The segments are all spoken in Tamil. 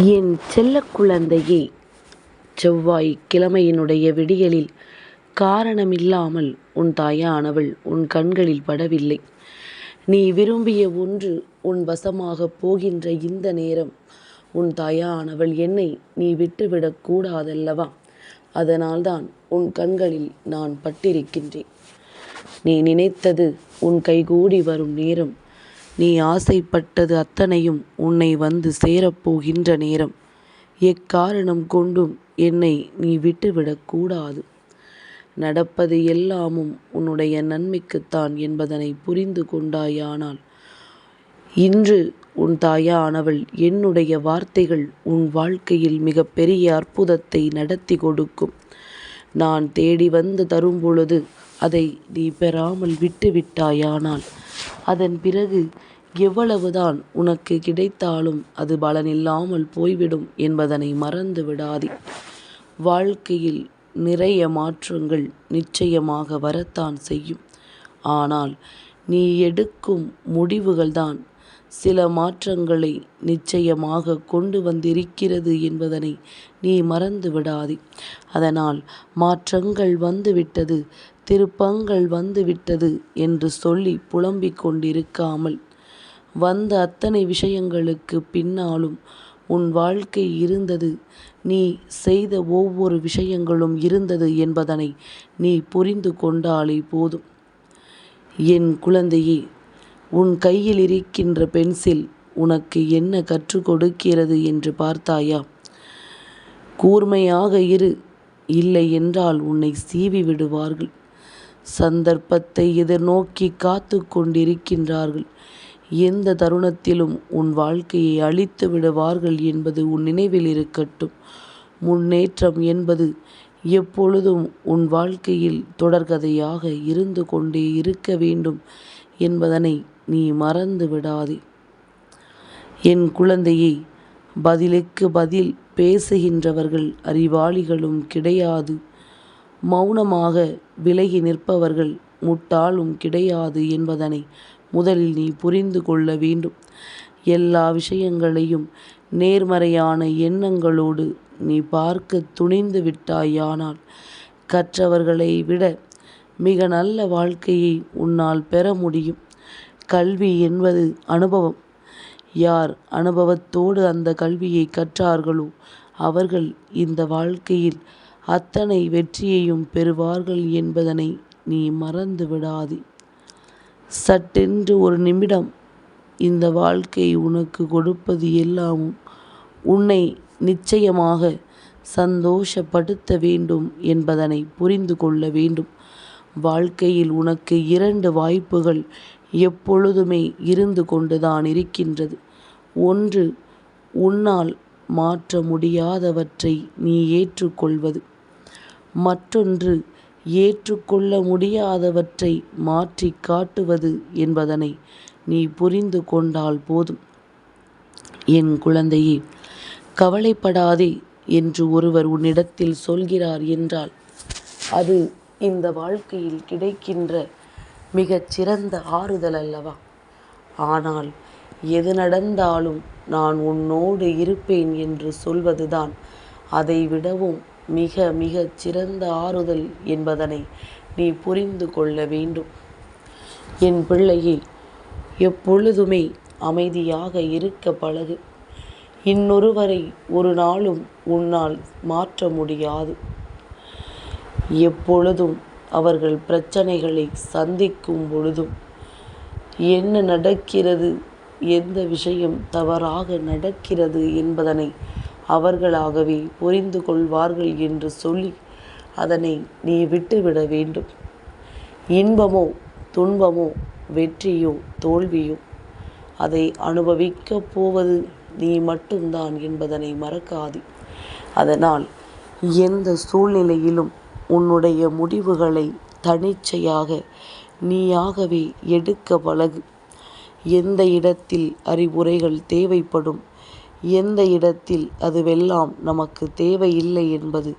என் செல்ல குழந்தையே செவ்வாய் கிழமையினுடைய விடியலில் காரணமில்லாமல் உன் தாயானவள் உன் கண்களில் படவில்லை. நீ விரும்பிய ஒன்று உன் வசமாகப் போகின்ற இந்த நேரம் உன் தாயானவள் என்னை நீ விட்டுவிடக் கூடாதல்லவா? அதனால்தான் உன் கண்களில் நான் பட்டிருக்கின்றேன். நீ நினைத்தது உன் கைகூடி வரும் நேரம். நீ ஆசைப்பட்டது அத்தனையும் உன்னை வந்து சேரப் போகின்ற நேரம். எக்காரணம் கொண்டும் என்னை நீ விட்டுவிடக்கூடாது நடப்பது எல்லாமும் உன்னுடைய நன்மைக்குத்தான் என்பதனை புரிந்து கொண்டாயானால் இன்று உன் தாயானவள் என்னுடைய வார்த்தைகள் உன் வாழ்க்கையில் மிகப்பெரிய அற்புதத்தை நடத்தி கொடுக்கும். நான் தேடி வந்து தரும்பொழுது அதை நீ பெறாமல் விட்டுவிட்டாயானால் அதன் பிறகு எவ்வளவுதான் உனக்கு கிடைத்தாலும் அது பலனில்லாமல் போய்விடும் என்பதனை மறந்து விடாதே. வாழ்க்கையில் நிறைய மாற்றங்கள் நிச்சயமாக வரத்தான் செய்யும். ஆனால் நீ எடுக்கும் முடிவுகள்தான் சில மாற்றங்களை நிச்சயமாக கொண்டு வந்திருக்கிறது என்பதனை நீ மறந்து விடாதே. அதனால் மாற்றங்கள் வந்துவிட்டது திருப்பங்கள் வந்துவிட்டது என்று சொல்லி புலம்பிக் கொண்டிருக்காமல் வந்த அத்தனை விஷயங்களுக்குப் பின்னாலும் உன் வாழ்க்கை இருந்தது நீ செய்த ஒவ்வொரு விஷயங்களும் இருந்தது என்பதனை நீ புரிந்து கொண்டாலே போதும். என் குழந்தையே உன் கையில் இருக்கின்ற பென்சில் உனக்கு என்ன கற்றுக் கொடுக்கிறது என்று பார்த்தாயா? கூர்மையாக இரு இல்லை என்றால் உன்னை சீவி விடுவார்கள். சந்தர்ப்பத்தை எதிர்நோக்கி காத்து கொண்டிருக்கின்றார்கள். எந்த தருணத்திலும் உன் வாழ்க்கையை அழித்து விடுவார்கள் என்பது உன் நினைவில் இருக்கட்டும். முன்னேற்றம் என்பது எப்பொழுதும் உன் வாழ்க்கையில் தொடர்கதையாக இருந்து கொண்டே இருக்க வேண்டும் என்பதனை நீ மறந்து விடாதே. என் குழந்தையை பதிலுக்கு பதில் பேசுகின்றவர்கள் அறிவாளிகளும் கிடையாது. மௌனமாக விலகி நிற்பவர்கள் முட்டாளும் கிடையாது என்பதனை முதலில் நீ புரிந்து கொள்ள வேண்டும். எல்லா விஷயங்களையும் நேர்மறையான எண்ணங்களோடு நீ பார்க்க துணிந்து விட்டாயானால் கற்றவர்களை விட மிக நல்ல வாழ்க்கையை உன்னால் பெற முடியும். கல்வி என்பது அனுபவம். யார் அனுபவத்தோடு அந்த கல்வியை கற்றார்களோ அவர்கள் இந்த வாழ்க்கையில் அத்தனை வெற்றியையும் பெறுவார்கள் என்பதனை நீ மறந்து விடாதே. சட்டென்று ஒரு நிமிடம் இந்த வாழ்க்கை உனக்கு கொடுப்பது எல்லாமும் உன்னை நிச்சயமாக சந்தோஷப்படுத்த வேண்டும் என்பதனை புரிந்து கொள்ள வேண்டும். வாழ்க்கையில் உனக்கு இரண்டு வாய்ப்புகள் எப்பொழுதுமே இருந்து கொண்டுதான் இருக்கின்றது. ஒன்று உன்னால் மாற்ற முடியாதவற்றை நீ ஏற்றுக்கொள்வது மற்றொன்று ஏற்றுக்கொள்ள முடியாதவற்றை மாற்றிக் காட்டுவது என்பதனை நீ புரிந்து கொண்டால் போதும். என் குழந்தையே கவலைப்படாதே என்று ஒருவர் உன்னிடத்தில் சொல்கிறார் என்றால் அது இந்த வாழ்க்கையில் கிடைக்கின்ற மிகச் சிறந்த ஆறுதல் அல்லவா? ஆனால் எது நடந்தாலும் நான் உன்னோடு இருப்பேன் என்று சொல்வதுதான் அதை விடவும் மிக மிகச் சிறந்த ஆறுதல் என்பதனை நீ புரிந்து கொள்ள வேண்டும். என் பிள்ளையே எப்பொழுதுமே அமைதியாக இருக்க பழகு. இன்னொருவரை ஒரு நாளும் உன்னால் மாற்ற முடியாது. எப்பொழுதும் அவர்கள் பிரச்சனைகளை சந்திக்கும் பொழுதும் என்ன நடக்கிறது எந்த விஷயம் தவறாக நடக்கிறது என்பதனை அவர்களாகவே புரிந்து கொள்வார்கள் என்று சொல்லி அதனை நீ விட்டுவிட வேண்டும். இன்பமோ துன்பமோ வெற்றியோ தோல்வியோ அதை அனுபவிக்கப் போவது நீ மட்டும்தான் என்பதனை மறக்காது அதனால் எந்த சூழ்நிலையிலும் உன்னுடைய முடிவுகளை தனிச்சையாக நீயாகவே எடுக்க பழகு. எந்த இடத்தில் அறிவுரைகள் தேவைப்படும் எந்த இடத்தில் அதுவெல்லாம் நமக்கு தேவையில்லை என்பது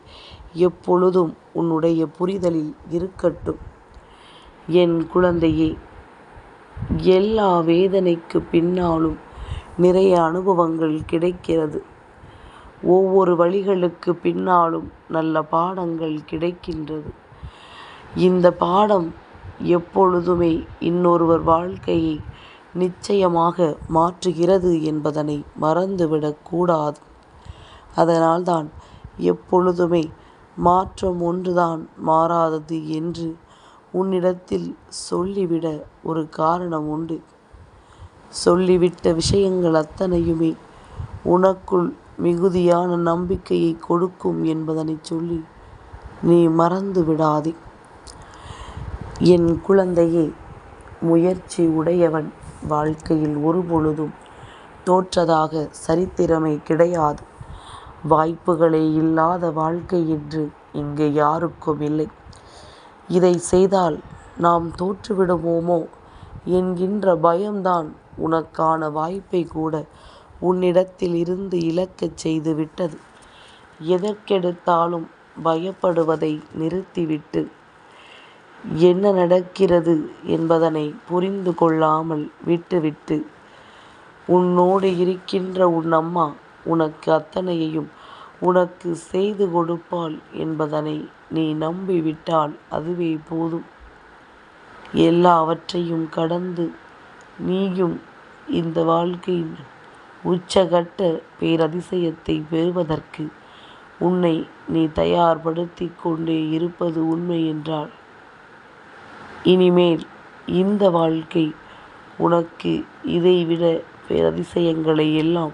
எப்பொழுதும் உன்னுடைய புரிதலில் இருக்கட்டும். என் குழந்தையே எல்லா வேதனைக்கு பின்னாலும் நிறைய அனுபவங்கள் கிடைக்கிறது. ஒவ்வொரு வழிகளுக்கு பின்னாலும் நல்ல பாடங்கள் கிடைக்கின்றது இந்த பாடம் எப்பொழுதுமே இன்னொருவர் வாழ்க்கையை நிச்சயமாக மாற்றுகிறது என்பதனை மறந்துவிடக்கூடாது அதனால்தான் எப்பொழுதுமே மாற்றம் ஒன்றுதான் மாறாதது என்று உன்னிடத்தில் சொல்லிவிட ஒரு காரணம் உண்டு. சொல்லிவிட்ட விஷயங்கள் அத்தனையுமே உனக்குள் மிகுதியான நம்பிக்கையை கொடுக்கும் என்பதனை சொல்லி நீ மறந்து விடாதே என் குழந்தையே முயற்சி உடையவன். வாழ்க்கையில் ஒருபொழுதும் தோற்றதாக சரித்திரமே கிடையாது. வாய்ப்புகளே இல்லாத வாழ்க்கை என்று இங்கு யாருக்கும் இல்லை. இதை செய்தால் நாம் தோற்றுவிடுவோமோ என்கின்ற பயம்தான் உனக்கான வாய்ப்பை கூட உன்னிடத்தில் இருந்து இழக்கச் செய்து விட்டது எதற்கெடுத்தாலும் பயப்படுவதை நிறுத்திவிட்டு என்ன நடக்கிறது என்பதனை புரிந்து கொள்ளாமல் விட்டுவிட்டு உன்னோடு இருக்கின்ற உன் அம்மா உனக்கு அத்தனையையும் உனக்கு செய்து கொடுப்பாள் என்பதனை நீ நம்பிவிட்டால் அதுவே போதும். எல்லாவற்றையும் கடந்து நீயும் இந்த வாழ்க்கையின் உச்சகட்ட பேரதிசயத்தை பெறுவதற்கு உன்னை நீ தயார்படுத்தி கொண்டே இருப்பது உண்மை என்றால் இனிமேல் இந்த வாழ்க்கை உனக்கு இதைவிட பேரதிசயங்களை எல்லாம்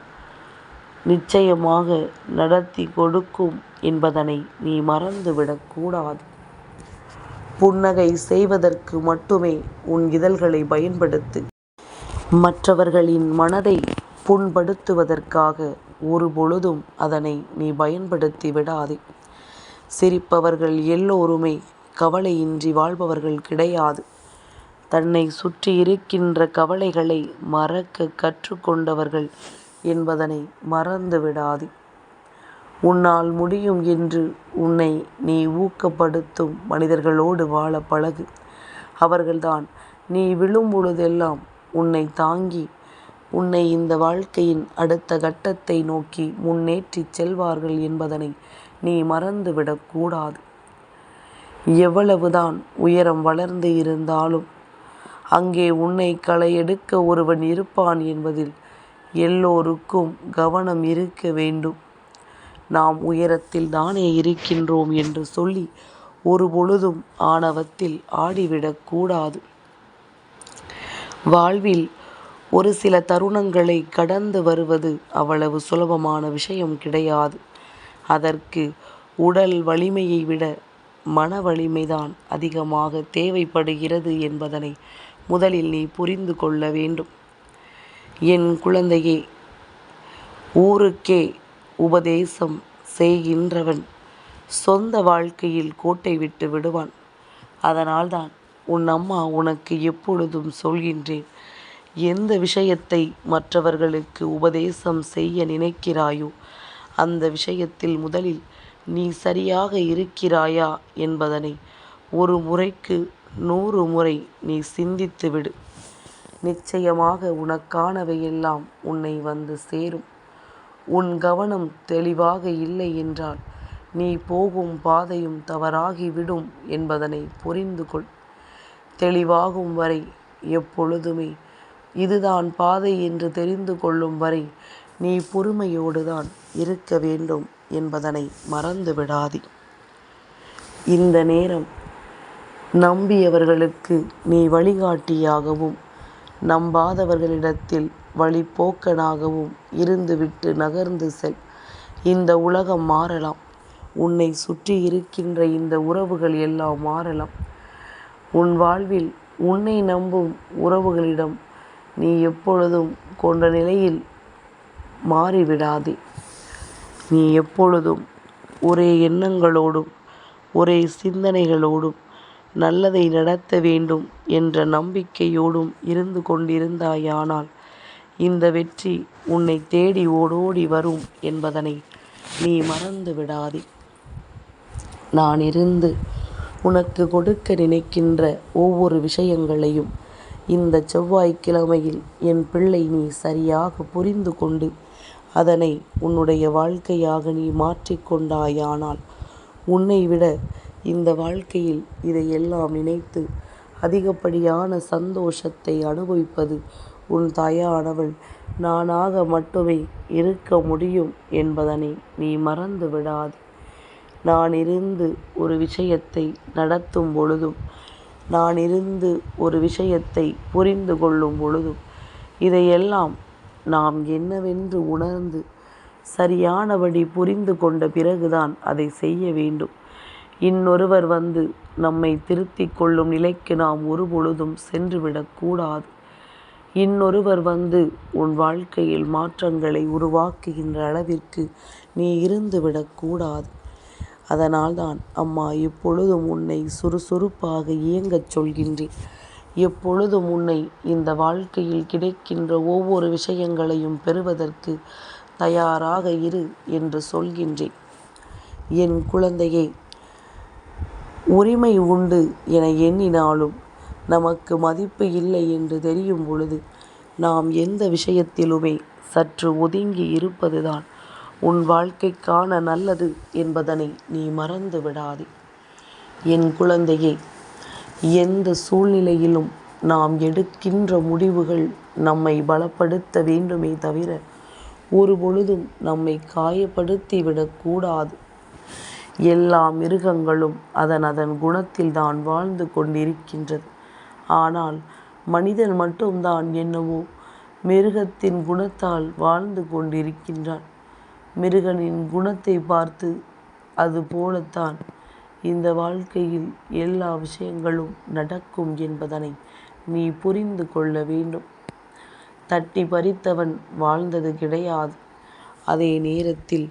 நிச்சயமாக நடத்தி கொடுக்கும் என்பதனை நீ மறந்துவிடக்கூடாது புன்னகை செய்வதற்கு மட்டுமே உன் இதழ்களை பயன்படுத்து. மற்றவர்களின் மனதை புண்படுத்துவதற்காக ஒரு பொழுதும் அதனை நீ பயன்படுத்தி விடாதே சிரிப்பவர்கள் எல்லோருமே கவலையின்றி வாழ்பவர்கள் கிடையாது. தன்னை சுற்றி இருக்கின்ற கவலைகளை மறக்க கற்றுக்கொண்டவர்கள் என்பதனை மறந்து விடாது. உன்னால் முடியும் என்று உன்னை நீ ஊக்கப்படுத்தும் மனிதர்களோடு வாழ பழகு. அவர்கள்தான் நீ விழும் பொழுதெல்லாம் உன்னை தாங்கி உன்னை இந்த வாழ்க்கையின் அடுத்த கட்டத்தை நோக்கி முன்னேற்றிச் செல்வார்கள் என்பதனை நீ மறந்துவிடக்கூடாது எவ்வளவுதான் உயரம் வளர்ந்து இருந்தாலும் அங்கே உன்னை களை எடுக்க ஒருவன் இருப்பான் என்பதில் எல்லோருக்கும் கவனம் இருக்க வேண்டும். நாம் உயரத்தில் தானே இருக்கின்றோம் என்று சொல்லி ஒரு பொழுதும் ஆணவத்தில் ஆடிவிடக்கூடாது வாழ்வில் ஒரு சில தருணங்களை கடந்து வருவது அவ்வளவு சுலபமான விஷயம் கிடையாது. அதற்கு உடல் வலிமையை விட மன வலிமைதான் அதிகமாக தேவைப்படுகிறது என்பதனை முதலில் நீ புரிந்து கொள்ள வேண்டும். என் குழந்தையே ஊருக்கே உபதேசம் செய்கின்றவன் சொந்த வாழ்க்கையில் கோட்டை விட்டு விடுவான். அதனால்தான் உன் அம்மா உனக்கு எப்பொழுதும் சொல்கின்றேன் எந்த விஷயத்தை மற்றவர்களுக்கு உபதேசம் செய்ய நினைக்கிறாயோ அந்த விஷயத்தில் முதலில் நீ சரியாக இருக்கிறாயா என்பதனை ஒரு முறைக்கு நூறு முறை நீ சிந்தித்து விடு. நிச்சயமாக உனக்கானவையெல்லாம் உன்னை வந்து சேரும். உன் கவனம் தெளிவாக இல்லை என்றால் நீ போகும் பாதையும் தவறாகிவிடும் என்பதனை புரிந்து கொள். தெளிவாகும் வரை எப்பொழுதுமே இதுதான் பாதை என்று தெரிந்து கொள்ளும் வரை நீ பொறுமையோடு தான் இருக்க வேண்டும். என்பதனை மறந்து விடாதே. இந்த நேரம் நம்பியவர்களுக்கு நீ வழிகாட்டியாகவும் நம்பாதவர்களிடத்தில் வழிப்போக்கனாகவும் இருந்துவிட்டு நகர்ந்து செல். இந்த உலகம் மாறலாம். உன்னை சுற்றி இருக்கின்ற இந்த உறவுகள் எல்லாம் மாறலாம். உன் வாழ்வில் உன்னை நம்பும் உறவுகளிடம் நீ எப்பொழுதும் கொண்ட நிலையில் மாறிவிடாதே. நீ எப்பொழுதும் ஒரே எண்ணங்களோடும் ஒரே சிந்தனைகளோடும் நல்லதை நடத்த வேண்டும் என்ற நம்பிக்கையோடும் இருந்து கொண்டிருந்தாயானால் இந்த வெற்றி உன்னை தேடி ஓடோடி வரும் என்பதனை நீ மறந்து விடாதே. நான் இருந்து உனக்கு கொடுக்க நினைக்கின்ற ஒவ்வொரு விஷயங்களையும் இந்த செவ்வாய்க்கிழமையில் என் பிள்ளை நீ சரியாக புரிந்து கொண்டு அதனை உன்னுடைய வாழ்க்கையாக நீ மாற்றிக் கொண்டாயானால் உன்னை விட இந்த வாழ்க்கையில் இதையெல்லாம் நினைத்து அதிகப்படியான சந்தோஷத்தை அனுபவிப்பது உன் தாயானவள். நானாக மட்டுமே இருக்க முடியும் என்பதனை நீ மறந்து விடாது. நான் இருந்து ஒரு விஷயத்தை நடத்தும் பொழுதும் நான் இருந்து ஒரு விஷயத்தை புரிந்து கொள்ளும் பொழுதும் இதையெல்லாம் நாம் என்னவென்று உணர்ந்து சரியானபடி புரிந்து கொண்ட பிறகுதான் அதை செய்ய வேண்டும். இன்னொருவர் வந்து நம்மை திருத்தி கொள்ளும் நிலைக்கு நாம் ஒருபொழுதும் சென்றுவிடக்கூடாது இன்னொருவர் வந்து உன் வாழ்க்கையில் மாற்றங்களை உருவாக்குகின்ற அளவிற்கு நீ இருந்துவிடக்கூடாது அதனால்தான் அம்மா இப்பொழுதும் உன்னை சுறுசுறுப்பாக இயங்கச் சொல்கின்றேன். எப்பொழுதும் உன்னை இந்த வாழ்க்கையில் கிடைக்கின்ற ஒவ்வொரு விஷயங்களையும் பெறுவதற்கு தயாராக இரு என்று சொல்கின்றேன். என் குழந்தையை உரிமை உண்டு என எண்ணினாலும் நமக்கு மதிப்பு இல்லை என்று தெரியும் பொழுது நாம் எந்த விஷயத்திலுமே சற்று ஒதுங்கி இருப்பதுதான் உன் வாழ்க்கைக்கான நல்லது என்பதனை நீ மறந்து விடாதே என் குழந்தையே எந்த சூழ்நிலையிலும் நாம் எடுக்கின்ற முடிவுகள் நம்மை பலப்படுத்த வேண்டுமே தவிர ஒரு பொழுதும் நம்மை காயப்படுத்தி விடக்கூடாது எல்லா மிருகங்களும் அதன் அதன் குணத்தில் தான் வாழ்ந்து கொண்டிருக்கின்றது. ஆனால் மனிதன் மட்டும்தான் என்னவோ மிருகத்தின் குணத்தால் வாழ்ந்து கொண்டிருக்கின்றான். மிருகனின் குணத்தை பார்த்து அது போலத்தான் இந்த வாழ்க்கையில் எல்லா விஷயங்களும் நடக்கும் என்பதனை நீ புரிந்து கொள்ள வேண்டும். தட்டி பறித்தவன் வாழ்ந்தது கிடையாது. அதே நேரத்தில்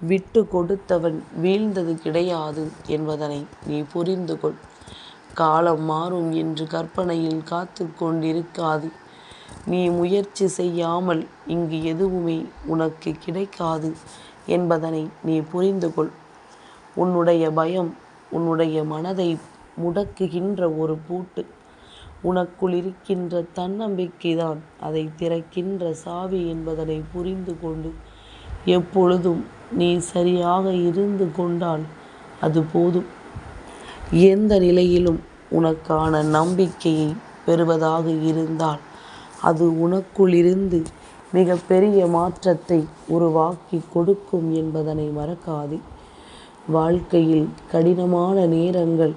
விட்டு கொடுத்தவன் வீழ்ந்தது கிடையாது என்பதனை நீ புரிந்து கொள். காலம் மாறும் என்று கற்பனையில் காத்து கொண்டிருக்காது. நீ முயற்சி செய்யாமல் இங்கு எதுவுமே உனக்கு கிடைக்காது என்பதனை நீ புரிந்து கொள். உன்னுடைய பயம் உன்னுடைய மனதை முடக்குகின்ற ஒரு பூட்டு. உனக்குள் இருக்கின்ற தன்னம்பிக்கைதான் அதை திறக்கின்ற சாவி என்பதனை புரிந்து கொண்டு எப்பொழுதும் நீ சரியாக இருந்து கொண்டால் அது போதும். எந்த நிலையிலும் உனக்கான நம்பிக்கையை பெறுவதாக இருந்தால் அது உனக்குள் இருந்து மிக பெரிய மாற்றத்தை உருவாக்கி கொடுக்கும் என்பதனை மறக்காதே. வாழ்க்கையில் கடினமான நேரங்கள்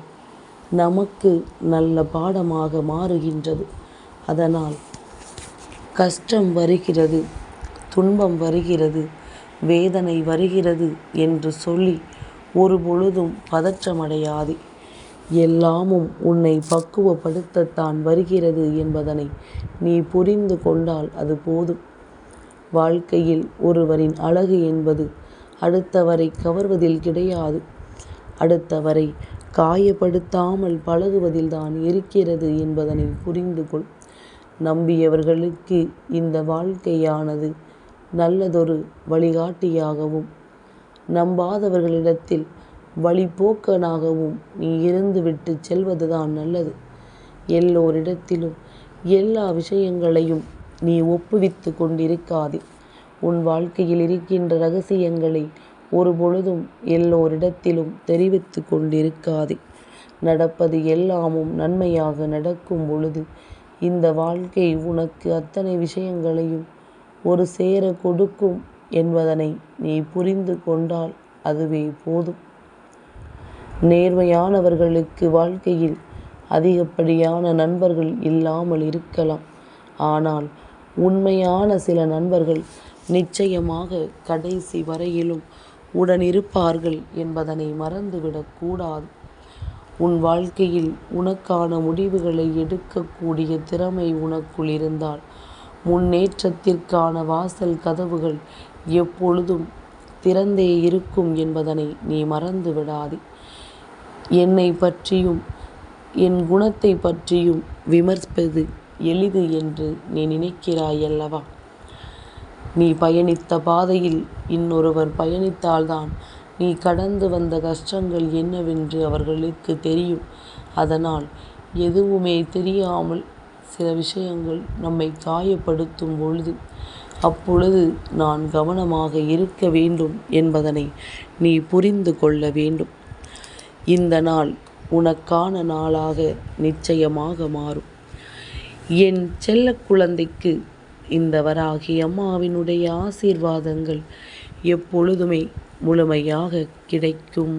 நமக்கு நல்ல பாடமாக மாறுகின்றது. அதனால் கஷ்டம் வருகிறது துன்பம் வருகிறது வேதனை வருகிறது என்று சொல்லி ஒரு பொழுதும் பதற்றமடையாது. எல்லாமும் உன்னை பக்குவப்படுத்தத்தான் வருகிறது என்பதனை நீ புரிந்து கொண்டால் அது போதும். வாழ்க்கையில் ஒருவரின் அழகு என்பது அடுத்தவரை கவர்வதில் கிடையாது. அடுத்தவரை காயப்படுத்தாமல் பழகுவதில் தான் இருக்கிறது என்பதனை புரிந்து கொள். நம்பியவர்களுக்கு இந்த வாழ்க்கையானது நல்லதொரு வழிகாட்டியாகவும் நம்பாதவர்களிடத்தில் வழிபோக்கனாகவும் நீ இருந்துவிட்டு செல்வதுதான் நல்லது. எல்லோரிடத்திலும் எல்லா விஷயங்களையும் நீ ஒப்புவித்து கொண்டிருக்காதே. உன் வாழ்க்கையில் இருக்கின்ற ரகசியங்களை ஒரு பொழுதும் எல்லோரிடத்திலும் தெரிவித்து கொண்டிருக்காதே. நடப்பது எல்லாமும் நன்மையாக நடக்கும் பொழுது இந்த வாழ்க்கை உனக்கு அத்தனை விஷயங்களையும் ஒரு சேர கொடுக்கும் என்பதனை நீ புரிந்து கொண்டால் அதுவே போதும். நேர்மையானவர்களுக்கு வாழ்க்கையில் அதிகப்படியான நண்பர்கள் இல்லாமல் இருக்கலாம். ஆனால் உண்மையான சில நண்பர்கள் நிச்சயமாக கடைசி வரையிலும் உடனிருப்பார்கள் என்பதனை மறந்துவிடக்கூடாது உன் வாழ்க்கையில் உனக்கான முடிவுகளை எடுக்கக்கூடிய திறமை உனக்குள் இருந்தால் முன்னேற்றத்திற்கான வாசல் கதவுகள் எப்பொழுதும் திறந்தே இருக்கும் என்பதனை நீ மறந்து விடாதே என்னை பற்றியும் என் குணத்தை பற்றியும் விமர்ப்பது எளிது என்று நீ நினைக்கிறாயல்லவா? நீ பயணித்த பாதையில் இன்னொருவர் பயணித்தால்தான். நீ கடந்து வந்த கஷ்டங்கள் என்னவென்று அவர்களுக்கு தெரியும். அதனால் எதுவுமே தெரியாமல் சில விஷயங்கள் நம்மை காயப்படுத்தும் பொழுது அப்பொழுது நான் கவனமாக இருக்க வேண்டும் என்பதனை நீ புரிந்து கொள்ள வேண்டும். இந்த நாள் உனக்கான நாளாக நிச்சயமாக மாறும். என் செல்ல குழந்தைக்கு இந்த வராகி அம்மாவினுடைய ஆசீர்வாதங்கள் எப்பொழுதுமே முழுமையாக கிடைக்கும்.